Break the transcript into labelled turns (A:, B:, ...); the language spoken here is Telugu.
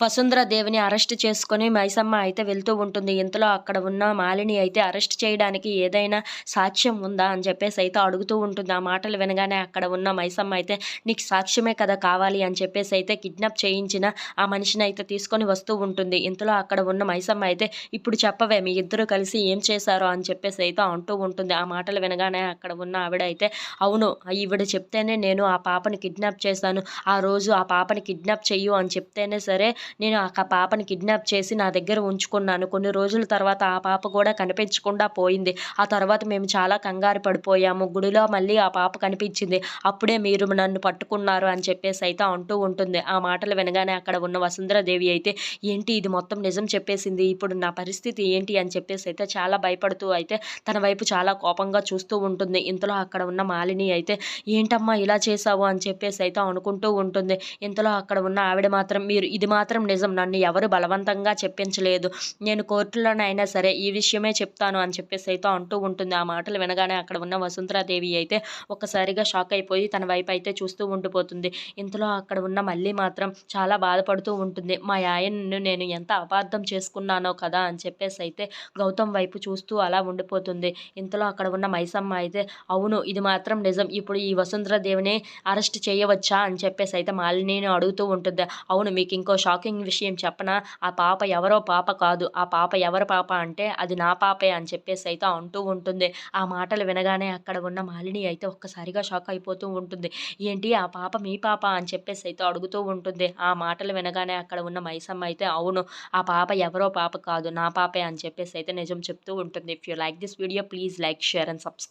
A: వసుంధర దేవిని అరెస్ట్ చేసుకొని మైసమ్మ అయితే వెళ్తూ ఉంటుంది. ఇంతలో అక్కడ ఉన్న మాలిని అయితే అరెస్ట్ చేయడానికి ఏదైనా సాక్ష్యం ఉందా అని చెప్పేసి అయితే అడుగుతూ ఉంటుంది. ఆ మాటలు వినగానే అక్కడ ఉన్న మైసమ్మ అయితే నీకు సాక్ష్యమే కదా కావాలి అని చెప్పేసి అయితే కిడ్నాప్ చేయించిన ఆ మనిషిని అయితే తీసుకొని వస్తూ ఉంటుంది. ఇంతలో అక్కడ ఉన్న మైసమ్మ అయితే ఇప్పుడు చెప్పవే మీ ఇద్దరు కలిసి ఏం చేశారో అని చెప్పేసి అయితే అంటూ ఉంటుంది. ఆ మాటలు వినగానే అక్కడ ఉన్న ఆవిడ అయితే అవును ఈవిడ చెప్తేనే నేను ఆ పాపని కిడ్నాప్ చేశాను. ఆ రోజు ఆ పాపని కిడ్నాప్ చెయ్యు అని చెప్తేనే సరే నేను ఆ పాపని కిడ్నాప్ చేసి నా దగ్గర ఉంచుకున్నాను. కొన్ని రోజుల తర్వాత ఆ పాప కూడా కనిపించకుండా పోయింది. ఆ తర్వాత మేము చాలా కంగారు పడిపోయాము. గుడిలో మళ్ళీ ఆ పాప కనిపించింది. అప్పుడే మీరు నన్ను పట్టుకున్నారు అని చెప్పేసి అయితే అంటూ ఉంటుంది. ఆ మాటలు వినగానే అక్కడ ఉన్న వసుంధరాదేవి అయితే ఏంటి ఇది మొత్తం నిజం చెప్పేసింది? ఇప్పుడు నా పరిస్థితి ఏంటి? అని చెప్పేసి అయితే చాలా భయపడుతూ అయితే తన వైపు చాలా కోపంగా చూస్తూ ఉంటుంది. ఇంతలో అక్కడ ఉన్న మాలిని అయితే ఏంటమ్మా ఇలా చేసావు అని చెప్పేసి అయితే అనుకుంటూ ఉంటుంది. ఇంతలో అక్కడ ఉన్న ఆవిడ మాత్రం మీరు ఇది మాత్రం మాత్రం నిజం. నన్ను ఎవరు బలవంతంగా చెప్పించలేదు. నేను కోర్టులోనైనా సరే ఈ విషయమే చెప్తాను అని చెప్పేసి అయితే అంటూ ఉంటుంది. ఆ మాటలు వినగానే అక్కడ ఉన్న వసుంధరాదేవి అయితే ఒక్కసారిగా షాక్ అయిపోయి తన వైపు అయితే చూస్తూ ఉండిపోతుంది. ఇంతలో అక్కడ ఉన్న మళ్ళీ మాత్రం చాలా బాధపడుతూ ఉంటుంది. మా ఆయన్ను నేను ఎంత అపార్థం చేసుకున్నానో కదా అని చెప్పేసి అయితే గౌతమ్ వైపు చూస్తూ అలా ఉండిపోతుంది. ఇంతలో అక్కడ ఉన్న మైసమ్మ అయితే అవును ఇది మాత్రం నిజం. ఇప్పుడు ఈ వసుంధరాదేవిని అరెస్ట్ చేయవచ్చా అని చెప్పేసి అయితే మాలిని అడుగుతూ ఉంటుంది. అవును మీకు ఇంకో షాకింగ్ షాకింగ్ విషయం చెప్పనా? ఆ పాప ఎవరో పాప కాదు. ఆ పాప ఎవరి పాప అంటే అది నా పాపే అని చెప్పేసి అయితే అంటూ ఉంటుంది. ఆ మాటలు వినగానే అక్కడ ఉన్న మాలిని అయితే ఒక్కసారిగా షాక్ అయిపోతూ ఉంటుంది. ఏంటి ఆ పాప మీ పాప అని చెప్పేసి అయితే అడుగుతూ ఉంటుంది. ఆ మాటలు వినగానే అక్కడ ఉన్న మైసమ్మ అయితే అవును ఆ పాప ఎవరో పాప కాదు నా పాపే అని చెప్పేసి అయితే నిజం చెప్తూ ఉంటుంది. If you like this video please like share and subscribe